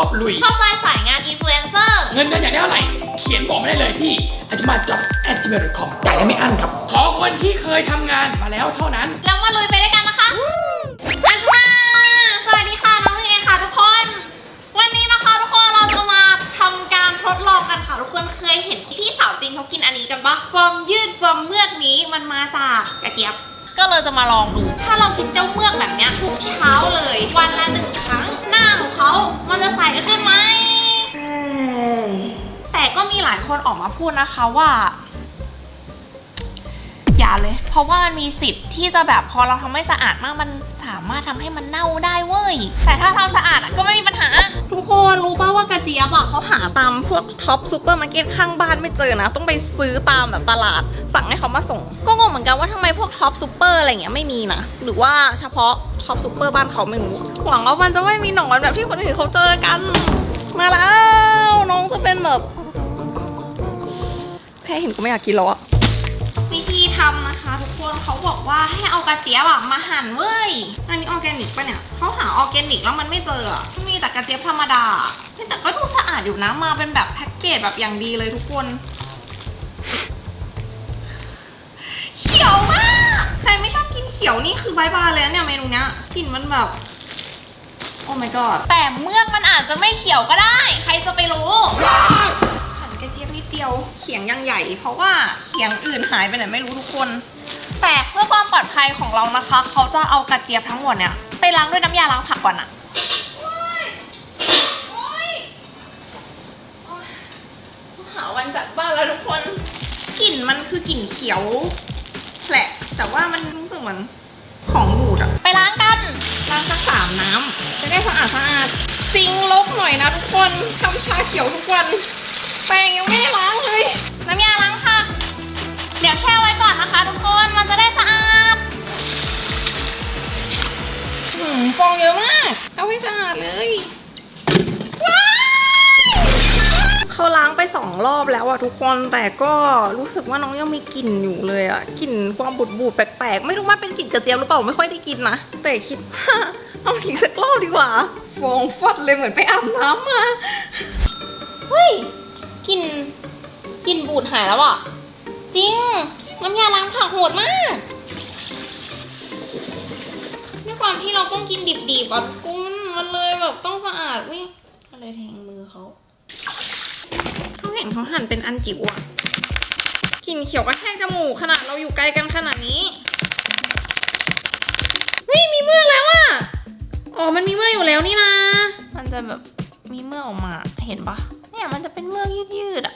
ชอบคิดและชอบลุย เข้าใจสายงานอินฟลูเอนเซอร์ เงินเดือนอยากได้เท่าไหร่ เขียนบอกมาได้เลยที่ a j m a j o b s a g m a i l c o m จ่ายได้ไม่อั้นครับ ขอคนที่เคยทำงานมาแล้วเท่านั้น แล้วมาลุยไปด้วยกันนะคะอันมาสวัสดีค่ะ น้องเอค่ะทุกคน วันนี้นะคะทุกคนเราจะมาทำการทดลองกันค่ะทุกคนเคยเห็นพี่สาวจีนเขากินอันนี้กันปะความยืดความเมือกนี้มันมาจากกระเจี๊ยบ ก็เลยจะมาลองดู ถ้าเรากินเจ้าเมือกแบบเนี้ยทุกเช้าเลย วันละหนึ่งครั้งหน้าของ เขามันจะใสขึ้นไหมแต่ก็มีหลายคนออกมาพูดนะคะว่า อย่าเลย เพราะว่ามันมีสิทธิ์ที่จะแบบพอเราทำไม่สะอาดมากมันสามารถทำให้มันเน่าได้เว้ย แต่ถ้าทำสะอาดอะก็ไม่มีปัญหา ทุกคนรู้ป่าว่ากระเจี๊ยบอะเขาหาตามพวกท็อปซูเปอร์มาร์เก็ตข้างบ้านไม่เจอนะ ต้องไปซื้อตามแบบตลาด สั่งให้เขามาส่ง ก็งงเหมือนกันว่าทำไมพวกท็อปซูเปอร์อะไรเงี้ยไม่มีนะ หรือว่าเฉพาะท็อปซูเปอร์บ้านเขาไม่รู้หวังว่ามันจะไม่มีหนอนแบบที่คนอื่นเขาเจอกัน มาแล้วน้องจะเป็นแบบแค่เห็นก็ไม่อยากกินแล้วอะวิธี ทำนะคะทุกคนเขาบอกว่าให้เอากระเจี๊ยบอะมาหั่นเว้ย อันนี้ออร์แกนิกปะเนี่ยเขาหาออร์แกนิกแล้วมันไม่เจอมีแต่กระเจี๊ยบธรรมดาแต่ก็ดูสะอาดอยู่นะมาเป็นแบบแพ็กเกจแบบอย่างดีเลยทุกคนเขียวมากใครไม่ชอบกินเขียวนี่คือบายบายเลยเนี่ยเมนูเนี้ยกลิ่นมันแบบโอ้ my god แต่เมือกมันอาจจะไม่เขียวก็ได้ ใครจะไปรู้ กระเจี๊ยบนิดเดียวเขียงยังใหญ่ เพราะว่าเขียงอื่นหายไปไหนไม่รู้ทุกคน แต่เพื่อความปลอดภัยของเรานะคะ เขาจะเอากระเจี๊ยบทั้งหมดเนี่ยไปล้างด้วยน้ำยาล้างผักก่อนอะโอ๊ยโอ๊ยโอ๊ยหาวันจัดบ้านแล้วทุกคนกลิ่นมันคือกลิ่นเขียวแหละแต่ว่ามันรู้สึกเหมือนของบูดอะไปล้างกันล้างสักสามน้ำจะได้สะอาดสะอาดซิงค์ลกหน่อยนะทุกคนทำชาเขียวทุกวัน แปรงยังไม่ได้ล้างเลย น้ำยาล้างผัก เดี๋ยวแช่ไว้ก่อนนะคะ ทุกคน มันจะได้สะอาดหืมฟองเยอะมาก เอาให้สะอาดเลย ว้ายเขาล้างไปสองรอบแล้วอะทุกคน แต่ก็รู้สึกว่าน้องยังมีกลิ่นอยู่เลยอะกลิ่นความบูดบูดๆแปลกๆ ไม่รู้ว่าเป็นกลิ่นกระเจี๊ยบหรือเปล่า ไม่ค่อยได้กินนะ แต่คิดว่าเอาอีกสักรอบดีกว่า ฟองฟอดเลยเหมือนไปอาบน้ำมา เฮ้ย กลิ่นกลิ่นบูดหายแล้วอะ จริง น้ำยาล้างผักโหดมากด้วยความที่เราต้องกินดิบๆอะทุกคุณมันเลยแบบต้องสะอาดวิ่งก็เลยแทงมือเขาเขาเห็นเขาหั่นเป็นอันจิ๋วอะกลิ่นเขียวก็แทกจมูกขนาดเราอยู่ไกลกันขนาดนี้เฮ้ยมีเมือกแล้วอะอ๋อมันมีเมือกอยู่แล้วนี่นะ มันจะแบบมีเมือกออกมาเห็นปะ เนี่ยมันจะเป็นเมือกยืดๆอะ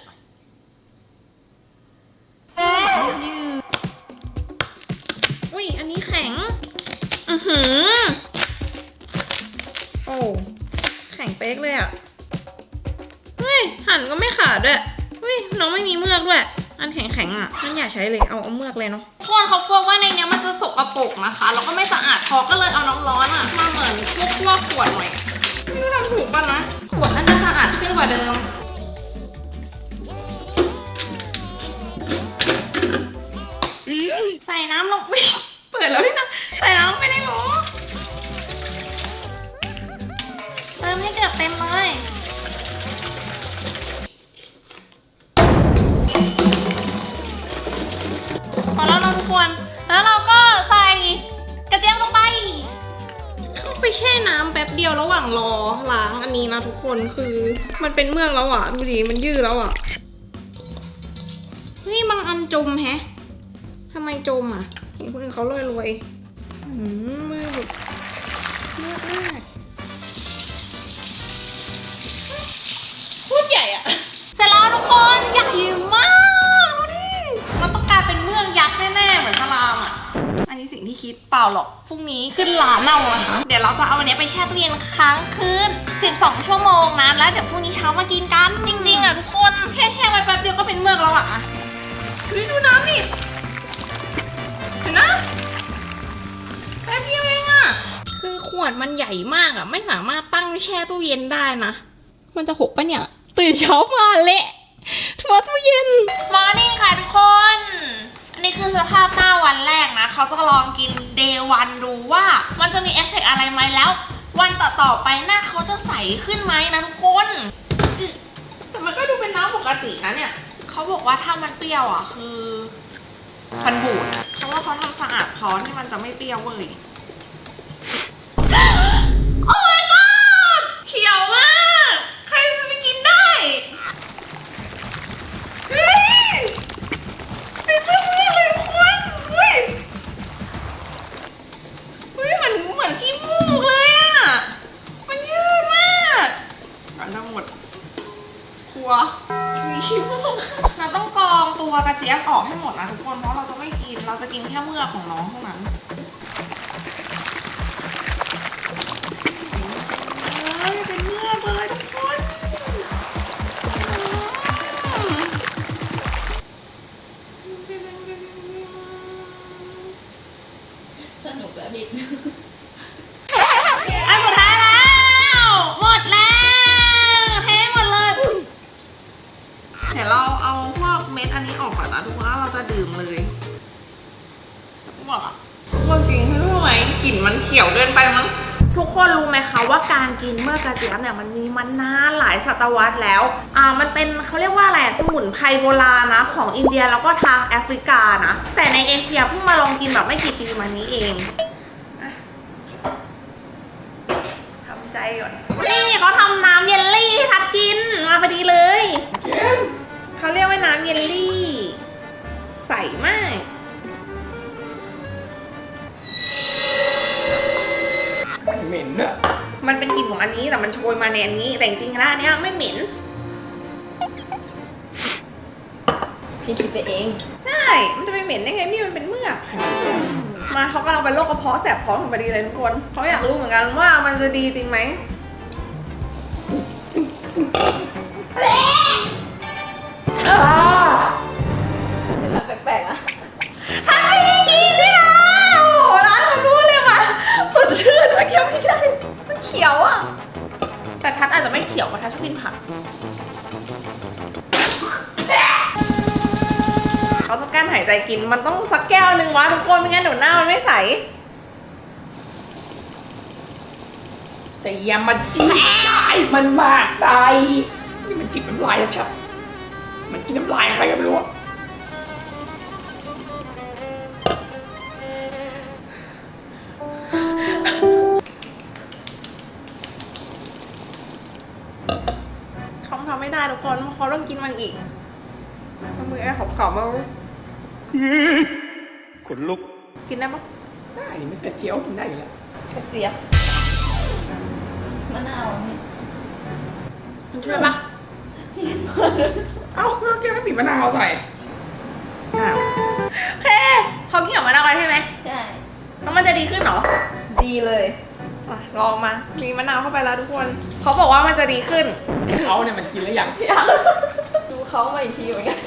ยืดอุ้ย อันนี้แข็ง อือหือ โอ้ แข็งเป๊กเลยอะเฮ้ย หั่นก็ไม่ขาดด้วยเฮ้ย น้องไม่มีเมือกด้วย อันแข็งๆอะนั่นอย่าใช้เลย เอาเอาเมือกเลยเนาะพวกเขากลัวว่าในเนี้ยมันจะสกปรกนะคะ แล้วก็ไม่สะอาดพอก็เลยเอาน้ำร้อนอะมาเหมือนพวกพวกขวดหน่อยไม่รู้ทำถูกป่ะนะ ขวดน่าจะสะอาดขึ้นกว่าเดิม นะทุกคนคือ มันเป็นเมือกแล้วอะดูดิมันยืดแล้วอะเฮ้ยบางอันจมแฮะทำไมจมอะเห็นคนอื่นเขารวยรวยอืม สิ่งที่คิดเปล่าหรอกพรุ่งนี้ขึ้นลาเน่าอะคะเดี๋ยวเราจะเอาอันเนี้ยไปแช่ตู้เย็นค้างคืน12 ชั่วโมงนะแล้วเดี๋ยวพรุ่งนี้เช้ามากินกัน จริง ๆอะทุกคนแค่แช่ไว้แป๊บเดียวก็เป็นเมือกแล้วอะเฮ้ยดูน้ำดิเห็นนะแป๊บเดียวเองอะคือขวดมันใหญ่มากอะไม่สามารถตั้งแช่ตู้เย็นได้นะมันจะหกปะเนี่ยตื่นเช้ามาเละทั่วตู้เย็นมอร์นิ่งค่ะทุกคน นนี้คือสภาพหน้าวันแรกนะ เขาจะลองกินเดย์วันดูว่ามันจะมีเอฟเฟกต์อะไรไหมแล้ว วันต่อๆไปหน้าเขาจะใสขึ้นไหมนะทุกคน แต่มันก็ดูเป็นน้ำปกตินะเนี่ย เขาบอกว่าถ้ามันเปรี้ยวอะคือมันบูดเพราะว่าเขาทำสะอาดพอที่มันจะไม่เปรี้ยวเว้ย ตวรรษแล้ว อ่า มันเป็นเขาเรียกว่าอะไรสมุนไพรโบราณนะ ของอินเดียแล้วก็ทางแอฟริกานะ แต่ในเอเชียเพิ่งมาลองกินแบบไม่กี่ปีมานี้เองทำใจก่อน นี่เขาทำน้ำเยลลี่ให้ทัดกิน มาพอดีเลยเก่งเขาเรียกว่าน้ำเยลลี่ ใสมากเหม็นอะ มันเป็นกลิ่นของอันนี้แต่มันโชยมาในอันนี้ แต่จริงๆแล้วอันเนี้ยไม่เหม็น พี่คิดไปเองใช่ มันจะไปเหม็นได้ไงพี่มันเป็นเมือก มาเขากำลังเป็นโรคกระเพาะแสบท้องอยู่พอดีเลยทุกคนเขาอยากรู้เหมือนกันว่ามันจะดีจริงไหมอ้า ขียวอะ แต่ทัดอาจจะไม่เขียวเพราะทัดชอบกินผักเขาต้องการหายใจกินมันต้องสักแก้วหนึ่งวะทุกคนไม่งั้นเดี๋ยวหน้ามันไม่ใสแต่อย่ามาจี้ใจมันมากตายนี่มันจิบน้ำลายชัดมันกินน้ำลายใครก็ไม่รู้อะ ต้องกินมันอีกมันมือไอ้ขอบๆมาขนลุก กินได้ปะได้มันกระเจียวกินได้อยู่แล้วกระเจี๊ยบมะนาวนี่มันช่วยปะเอ้าแล้วแกไม่บีบมะนาวใส่อ้าวโอเคเขากินกับมะนาวกันใช่ไหมใช่แล้วมันจะดีขึ้นเหรอ ดีเลย อะลองมา มีมะนาวเข้าไปแล้วทุกคน เขาบอกว่ามันจะดีขึ้นไอ้เขาเนี่ยมันกินแล้วยังดูเขามาอีกทีเหมือนกัน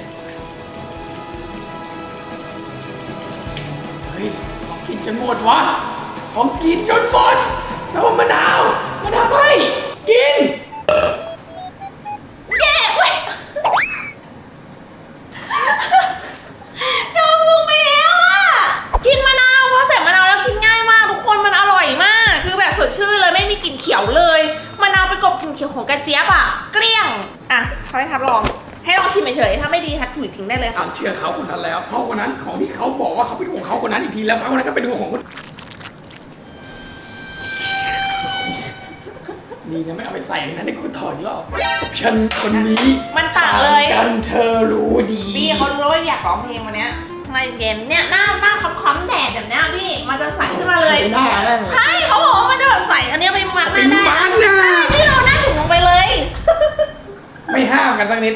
เฮ้ยของกินจนหมดวะของกินจนหมดแล้วมะนาวมะนาว ทีแล้วเขาคนนั้นก็ไปดูของคนนี่จะไม่เอาไปใส่ในนั้นในคุณถอดอีกรอบฉันคนนี้มันต่างเลย กันเธอรู้ดีพี่เขารู้แล้วว่าอยากร้องเพลงวันเนี้ยมาเย็นเนี่ยหน้าหน้าคล้ำๆแดดแบบเนี้ยพี่มันจะใสขึ้นมาเลยหน้าแม่งเลยใช่เขาบอกว่ามันจะแบบใสอันเนี้ยไปมัดหเป็น้านได้บ้านนะพี่เราหน้าถุงลงไปเลย ไม่ห้ามกันสักนิด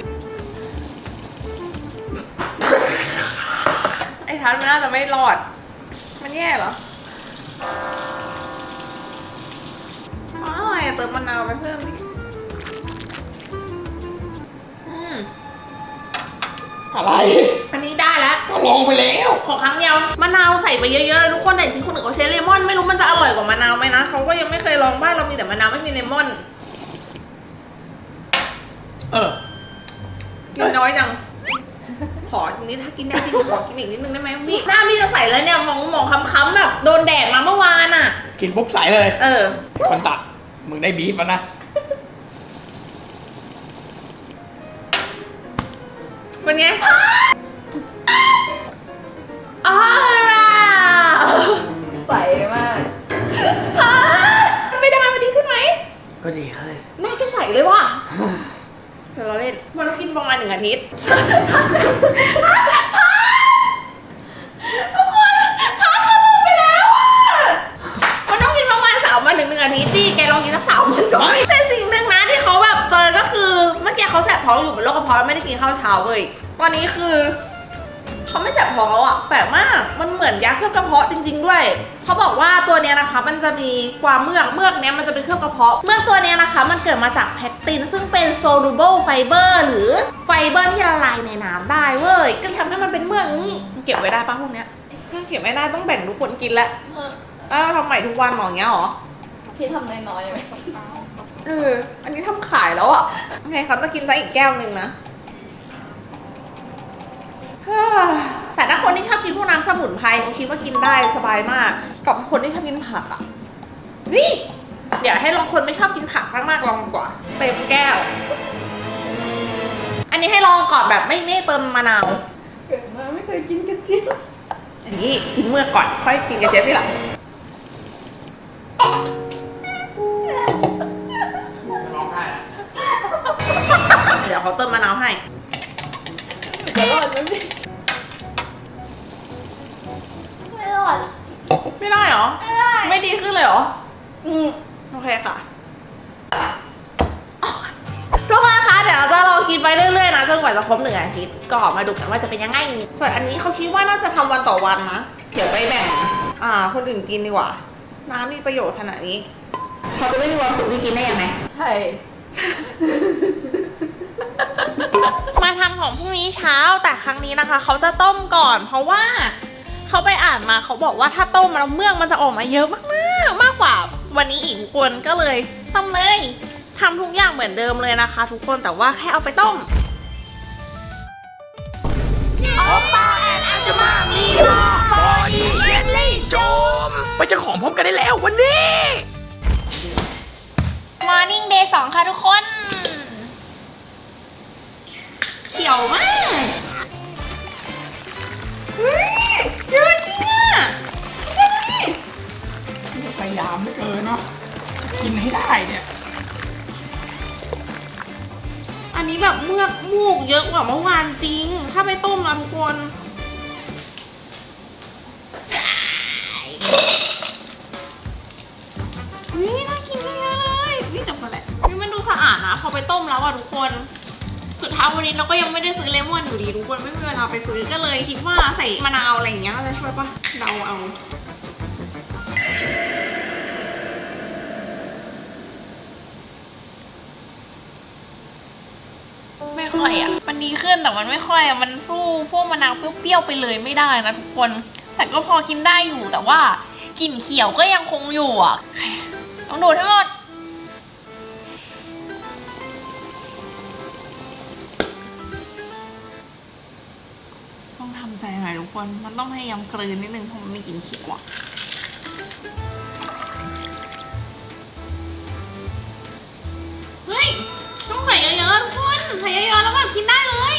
ไอ้ทันมันน่าจะไม่รอด มันแย่เหรออ๋ออะไรอะเติมมะนาวไปเพิ่มดิอืมอะไรอันนี้ได้แล้ว ก็ลองไปแล้วขอครั้งเดียวมะนาวใส่ไปเยอะๆเลยทุกคนแต่จริงๆคนอื่นเขาใช้เลมอนไม่รู้มันจะอร่อยกว่ามะนาวไหมนะเขาก็ยังไม่เคยลองบ้านเรามีแต่มะนาวไม่มีเลมอนเออกินน้อยจัง ขออีกนิดถ้ากินได้จริงขอกินอีกนิดนึงได้ไหมพี่หน้าพี่จะใส่แล้วเนี่ยมองมองค้ำๆแบบโดนแดดมาเมื่อวานอะ กินปุ๊บใสเลยเออ คนตัดมึงได้บีฟแล้วนะเป็นไงอ้าวใสมากไม่ได้มันดีขึ้นไหมก็ดีขึ้นแม่ก็ใสเลยว่ะ เดี๋ยวเราเล่นมันต้องกินประมาณหนึ่งอาทิตย์ทุกคนท้าทะลุไปแล้วอะมันต้องกินประมาณสามวันถึงหนึ่งอาทิตย์จี้แกลองกินสักสามวันก่อนแต่สิ่งหนึ่งนะที่เขาแบบเจอก็คือเมื่อกี้เขาแสบท้องอยู่เป็นโรคกระเพาะแล้วไม่ได้กินข้าวเช้าเว้ยวันนี้คือ เขาไม่แสบท้องแล้วอะแปลกมาก มันเหมือนยาเคลือบกระเพาะจริง ๆ ด้วย เขาบอกว่าตัวเนี้ยนะคะ มันจะมีกวามเมือก เมือกเนี้ยมันจะเป็นเคลือบกระเพาะ เมือกตัวเนี้ยนะคะ มันเกิดมาจากแพคติน ซึ่งเป็น soluble fiber หรือไฟเบอร์ที่ละลายในน้ำได้เว้ย ก็ทำให้มันเป็นเมือกนี้เก็บไว้ได้ปะพวกเนี้ยถ้าเก็บไม่ได้ต้องแบ่งทุกคนกินแล้วเอออ้าวทำใหม่ทุกวันหรออย่างเงี้ยหรอ พี่ทำน้อยๆไหมเออ อันนี้ทำขายแล้วอะไงเขาต้องกินซะอีกแก้วหนึ่งนะ แต่ถ้าคนที่ชอบกินพวกน้ำสมุนไพรเขาคิดว่ากินได้สบายมาก กับคนที่ชอบกินผักอะนี่เดี๋ยวให้ลองคนไม่ชอบกินผักมากๆลองดีกว่าเต็มแก้ว อันนี้ให้ลองก่อนแบบไม่ไม่เติมมะนาวเกิดมาไม่เคยกินกระเจี๊ยบอันนี้กินเมื่อกก่อนค่อยกินกระเจี๊ยบทีหลังร้องไห้แล้วเดี๋ยวเขาเติมมะนาวให้ จะรอดไหมพี่ไม่รอดไม่ได้เหรอ ไม่ได้ไม่ดีขึ้นเลยเหรอ อืมโอเคค่ะทุกคนคะเดี๋ยวเราจะลองกินไปเรื่อยๆนะจนกว่าจะครบหนึ่งอาทิตย์ก็มาดูกันว่าจะเป็นยังไงส่วนอันนี้เขาคิดว่าน่าจะทำวันต่อวันนะเดี๋ยวไปแบ่ง อ่า คนอื่นกินดีกว่า น้ำมีประโยชน์ขนาดนี้เขาจะไม่มีความสุขที่กินได้ยังไงใช่ มาทำของพรุ่งนี้เช้าแต่ครั้งนี้นะคะ เขาจะต้มก่อน เพราะว่าเขาไปอ่านมาเขาบอกว่าถ้าต้มแล้วเมือกมันจะออกมาเยอะมากๆ มากกว่าวันนี้อีกทุกคนก็เลยต้มเลยทำทุกอย่างเหมือนเดิมเลยนะคะ ทุกคนแต่ว่าแค่เอาไปต้มโอปาแอนอาจจะมามีลาฟอยีเยลลี่โจมไปเจ้าของพบกันได้แล้ววันนี้ Morning Day 2 ค่ะทุกคน เขี ยวมากเฮ้ยเยอะจริงอะพยายามเหลือเกินเนาะกินให้ได้เนี่ยอันนี้แบบเมือกมูกเยอะกว่าเมื่อวานจริง ถ้าไปต้มนะทุกคนนี่น่ากินเลยนี่แต่คนแหละนี่มันดูสะอาดนะพอไปต้มแล้วอะทุกคน สุดท้ายวันนี้เราก็ยังไม่ได้ซื้อเลมอนอยู่ดีทุกคนไม่มีเวลาไปซื้อก็เลยคิดว่าใส่มะนาวอะไรอย่างเงี้ยจะช่วยปะเดาเอาไม่ค่อยอะ มันดีขึ้นแต่มันไม่ค่อยอะ มันสู้พวกมะนาวเปรี้ยวๆไปเลยไม่ได้นะทุกคน แต่ก็พอกินได้อยู่แต่ว่ากลิ่นเขียวก็ยังคงอยู่อะต้องดูดให้หมด คน มันต้องพยายามกลืนนิดนึงเพราะมันไม่กินขียวอะเฮ้ย ต้องใส่เยอะๆทุกคนใส่เยอะๆแล้วแบบกินได้เลย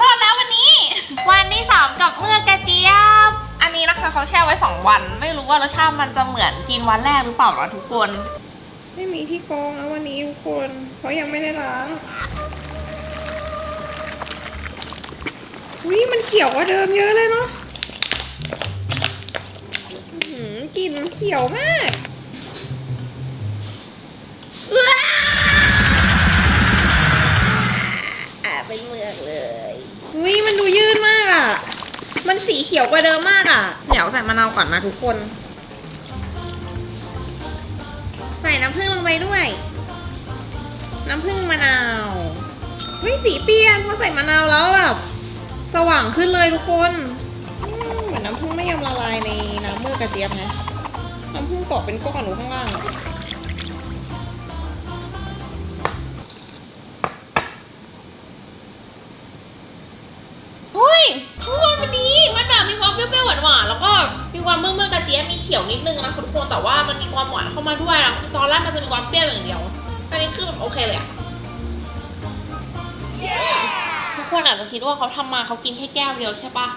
รอดแล้ววันนี้ วันที่สามกับเมื่อกระเจี๊ยบ อันนี้นะคะเขาแช่ไว้ 2 วัน ไม่รู้ว่ารสชาติมันจะเหมือนกินวันแรกหรือเปล่านะทุกคน ไม่มีที่กองแล้ววันนี้ทุกคน เพราะยังไม่ได้ล้าง วิมันเขียวกว่าเดิมเยอะเลยเนาะอื้อหือกลิ่นมันเขียวมากอ่าเป็นเมือกเลยวิมันดูยืดมากอะ มันสีเขียวกว่าเดิมมากอะ เดี๋ยวใส่มะนาวก่อนนะทุกคน ใส่น้ำผึ้งลงไปด้วย น้ำผึ้งมะนาววิสีเปลี่ยนพอใส่มะนาวแล้วแบบ สว่างขึ้นเลยทุกคนเหมือนน้ำผึ้งไม่ยอมละลายในน้ำเมื่อกระเจี๊ยบนะน้ำผึ้งเกาะเป็นก้อนอยู่ข้างล่างอุ้ยทุกคนวันนี้มันแบบมีความเปรี้ยวหวานๆแล้วก็มีความเมื่อกระเจี๊ยบมีเขียวนิดนึงนะทุกคนแต่ว่ามันมีความหวานเข้ามาด้วยนะตอนแรกมันจะมีความเปรี้ยวอย่างเดียวอันนี้คือโอเคเลยอะ คนอาจจะคิดว่าเขาทำมาเขากินแค่แก้วเดียวใช่ปะ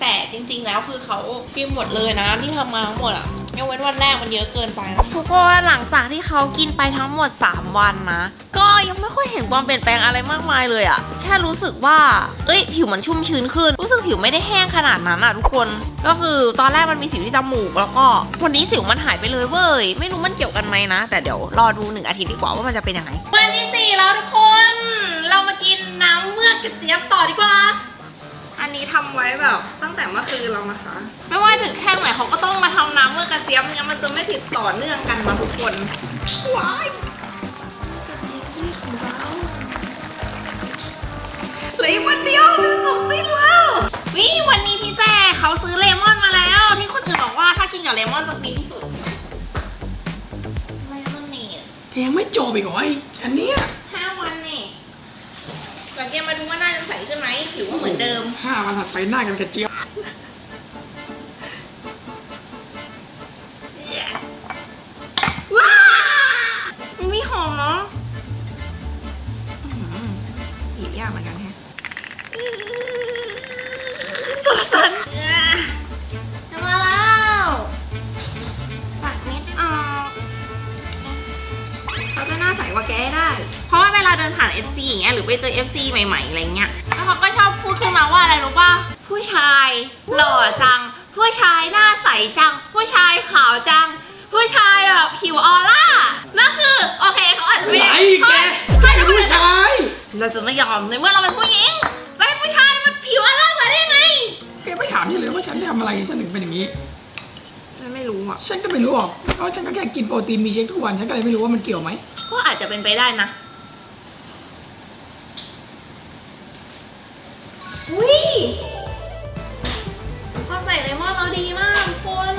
แต่จริง ๆ แล้วคือเขากินหมดเลยนะที่ทำมาทั้งหมดอะยกเว้นวันแรกมันเยอะเกินไปนะทุกคนหลังจากที่เขากินไปทั้งหมด 3 วันนะก็ยังไม่ค่อยเห็นความเปลี่ยนแปลงอะไรมากมายเลยอะแค่รู้สึกว่า เอ้ย ผิวมันชุ่มชื้นขึ้น รู้สึกผิวไม่ได้แห้งขนาดนั้นอะทุกคน ก็คือตอนแรกมันมีสิวที่จมูกแล้วก็วันนี้สิวมันหายไปเลยเว้ยไม่รู้มันเกี่ยวกันไหมนะ แต่เดี๋ยวรอดูหนึ่งอาทิตย์ดีกว่าว่ามันจะเป็นยังไงวันที่สี่แล้วทุกคน เรามากิน น้ำเมือกกระเจี๊ยบต่อดีกว่า อันนี้ทำไว้แบบตั้งแต่เมื่อคืนแล้วนะคะ ไม่ว่าถึงแค่ไหนเขาก็ต้องมาทำน้ำเมื่อกระเจี๊ยบไม่งั้นมันจะไม่ติดต่อเนื่องกันนะทุกคนว้ายกระเจี๊ยบนี่ของเราเหลืออีกวันเดียวมันจบสิ้นแล้ววิวันนี้พี่แซ่เขาซื้อเลมอนมาแล้ว ที่คนอื่นบอกว่าถ้ากินกับเลมอนจะฟินที่สุดเลมอนนี่แกยังไม่จบอีกเหรอไอ้อันเนี้ยห้าวันนี่ สังเกตมาดูว่าหน้าจะใสขึ้นไหมผิวก็เหมือนเดิม ห้าวันถัดไปหน้ากันกระเจี๊ยบว้ามันมีหอมเนาะหยิบยากเหมือนกันแฮะตัวสั่นจะมาแล้วปัดเม็ดออกเขาจะหน้าใสกว่าแกให้ได้ เพราะว่าเวลาเดินผ่าน FC อย่างเงี้ยหรือไปเจอ FC ใหม่ๆอะไรเงี้ยแล้วเขาก็ชอบพูดขึ้นมาว่าอะไรรู้ป่ะผู้ชายหล่อจัง ผู้ชายหน้าใสจัง ผู้ชายขาวจัง ผู้ชายแบบผิวออร่านั่นคือโอเคเขาอาจจะไม่ไหนได้แกเฮ้ยแกเป็นผู้ชาย เราจะไม่ยอมในเมื่อเราเป็นผู้หญิงจะให้ผู้ชายมันผิวออร่ามาได้ไงแกไม่ถามนี่เลยว่าฉันทำอะไรฉันถึงเป็นอย่างนี้ ไม่รู้อะ ฉันก็ไม่รู้หรอกเพราะฉันก็แค่กินโปรตีนมีเชคทุกวัน ฉันก็เลยไม่รู้ว่ามันเกี่ยวไหมก็อาจจะเป็นไปได้นะ อุ้ยพอใส่เลมอนเราดีมากทุกคน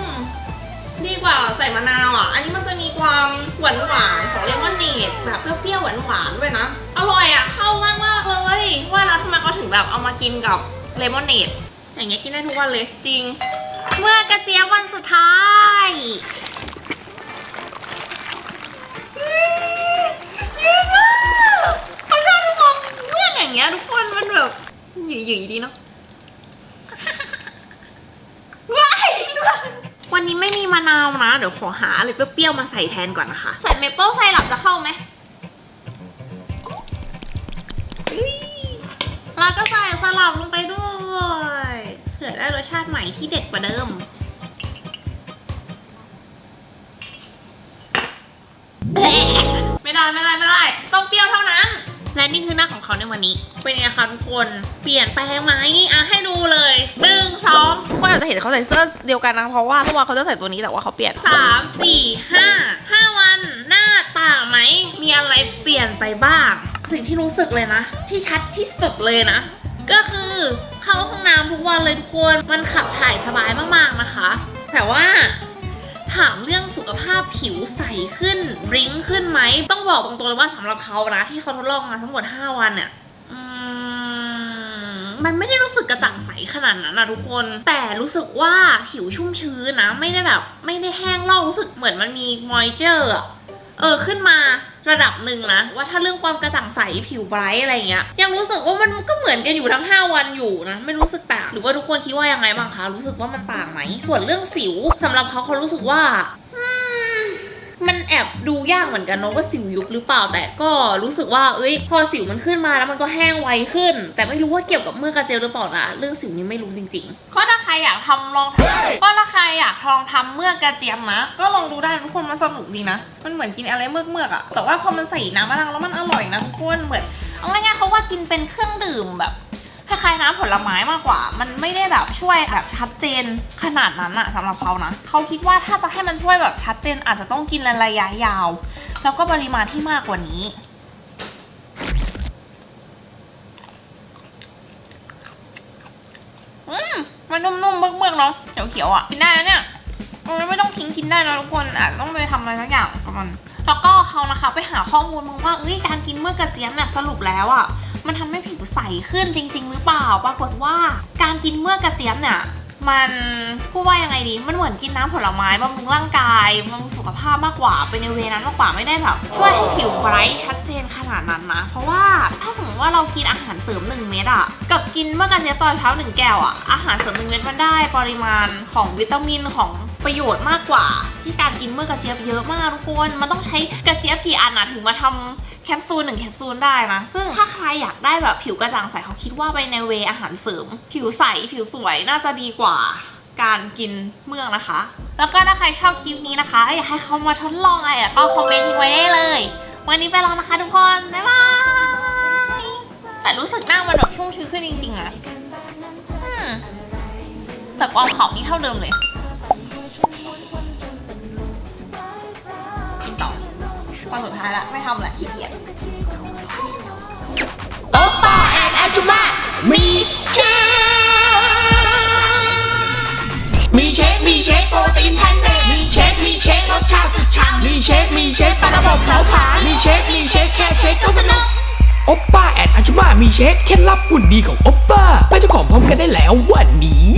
ดีกว่าใส่มะนาวอะ อันนี้มันจะมีความหวานหวานของเลมอนเนดแบบเปรี้ยวๆหวานหวานด้วยนะ อร่อยอะ เข้ามากมากเลย ว่าแล้วทำไมเขาถึงแบบเอามากินกับเลมอนเนดอย่างเงี้ยกินได้ทุกวันเลยจริง เมื่อกระเจี๊ยบวันสุดท้ายเย้มากเขาชอบทุกคนเมื่ออย่างเงี้ยทุกคนมันแบบ หยิ่ๆดีเนาะว้ายวันนี้ไม่มีมะนาวนะ เดี๋ยวขอหาอะไรเปรี้ยวๆมาใส่แทนก่อนนะคะ ใส่เมเปิลไซรัปจะเข้าไหมอุ๊ยแล้วก็ใส่สลับลงไปด้วยเผื่อได้รสชาติใหม่ที่เด็ดกว่าเดิมไและนี่คือหน้าของเขาในวันนี้ เป็นไงคะทุกคน เปลี่ยนแปลงไหมอะให้ดูเลยหนึ่งสองทุกคนอาจจะเห็นเขาใส่เสื้อเดียวกันนะเพราะว่าเมื่อวานเขาจะใส่ตัวนี้แต่ว่าเขาเปลี่ยนสามสี่ห้าห้าวันหน้าต่างไหมมีอะไรเปลี่ยนไปบ้าง สิ่งที่รู้สึกเลยนะ ที่ชัดที่สุดเลยนะ ก็คือเข้าห้องน้ำทุกวันเลยทุกคนมันขับถ่ายสบายมากๆนะคะ แต่ว่า ถามเรื่องสุขภาพผิวใสขึ้นริ้งขึ้นไหม ต้องบอกตรงๆเลยว่าสำหรับเขานะ ที่เขาทดลองมาทั้งหมด 5 วันเนี่ยมันไม่ได้รู้สึกกระจ่างใสขนาดนั้นนะทุกคน แต่รู้สึกว่าผิวชุ่มชื้นนะ ไม่ได้แบบ ไม่ได้แห้งลอกรู้สึกเหมือนมันมีมอยเจอร์เออขึ้นมา ระดับหนึ่งนะ ว่าถ้าเรื่องความกระจ่างใสผิวไบรท์อะไรเงี้ยยังรู้สึกว่ามันก็เหมือนกันอยู่ทั้ง 5 วันอยู่นะ ไม่รู้สึกต่าง หรือว่าทุกคนคิดว่ายังไงบ้างคะรู้สึกว่ามันต่างไหมส่วนเรื่องสิวสำหรับเขาเขารู้สึกว่า มันแอบดูยากเหมือนกันเนอะว่าสิวยุบหรือเปล่า แต่ก็รู้สึกว่าเอ้ย พอสิวมันขึ้นมาแล้วมันก็แห้งไวขึ้น แต่ไม่รู้ว่าเกี่ยวกับเมื่อกระเจลหรือเปล่านะเรื่องสิวนี้ไม่รู้จริง ๆ ก็ถ้าใครอยากทำลองทำก็ถ้าใครอยากลองทำเมื่อกระเจียมนะ ก็ลองดูได้ทุกคนมันสนุกดีนะ มันเหมือนกินอะไรเมือกเมือกๆอะแต่ว่าพอมันใส่น้ำมะนาวแล้วมันอร่อยนะทุกคนเหมือนเอาง่ายๆเขาว่ากินเป็นเครื่องดื่มแบบ คล้ายๆน้ำผลไม้มากกว่า มันไม่ได้แบบช่วยแบบชัดเจนขนาดนั้นอะสำหรับเขานะเขาคิดว่าถ้าจะให้มันช่วยแบบชัดเจนอาจจะต้องกินระยะยาว แล้วก็ปริมาณที่มากกว่านี้ อืมมันนุ่มๆเมือกๆเนาะเขียวๆอะกินได้นะเนี่ยมันไม่ต้องทิ้งกินได้นะทุกคนอาจจะต้องไปทำอะไรสักอย่างกับมันแล้วก็เขานะคะไปหาข้อมูลมาว่าเอ้ยการกินเมื่อกระเจี๊ยบเนี่ยสรุปแล้วอะ มันทำให้ผิวใสขึ้นจริง ๆ หรือเปล่า ปรากฏว่าการกินเมื่อกระเจี๊ยบเนี่ยมันพูดว่ายังไงดี มันเหมือนกินน้ำผลไม้บำรุงร่างกายบำรุงสุขภาพมากกว่าเป็นในเวนั้นมากกว่าไม่ได้แบบช่วยให้ผิวไบรท์ชัดเจนขนาดนั้นนะ เพราะว่าถ้าสมมติว่าเรากินอาหารเสริม 1 เม็ดอะกับกินเมื่อกระเจี๊ยบตอนเช้า 1 แก้วอะอาหารเสริม 1 เม็ดมันได้ปริมาณของวิตามินของ ประโยชน์มากกว่าที่การกินเมื่อกระเจี๊ยบเยอะมากทุกคน มันต้องใช้กระเจี๊ยบกี่อันอะถึงมาทำแคปซูลหนึ่งแคปซูลได้นะ ซึ่งถ้าใครอยากได้แบบผิวกระจ่างใสเขาคิดว่าไปในเวอาหารเสริม ผิวใสผิวสวยน่าจะดีกว่าการกินเมืองนะคะ แล้วก็ถ้าใครชอบคลิปนี้นะคะ อยากให้เขามาทดลองอะไรอะก็คอมเมนต์ทิ้งไว้ได้เลย วันนี้ไปแล้วนะคะทุกคน บ๊ายบาย แต่รู้สึกหน้ามันแบบชุ่มชื้นขึ้นจริงๆอะแต่ความขาวนี่เท่าเดิมเลย วันสุดท้ายละไม่ทำละขี้เกียจโอป้าแอนอาจุมามีเชคมีเชคมีเชคโปรตีนแพนเนมีเชคมีเชครสชาติสุดฉ่ำมีเชคมีเชคปลาระบบเผาผลาญมีเชคมีเชคแค่เชคก็สนุกโอปป้าแอนอาจุมามีเชคเคล็ดลับหุ่นดีของโอปป้าไปเจ้าของพร้อมกันได้แล้ววันนี้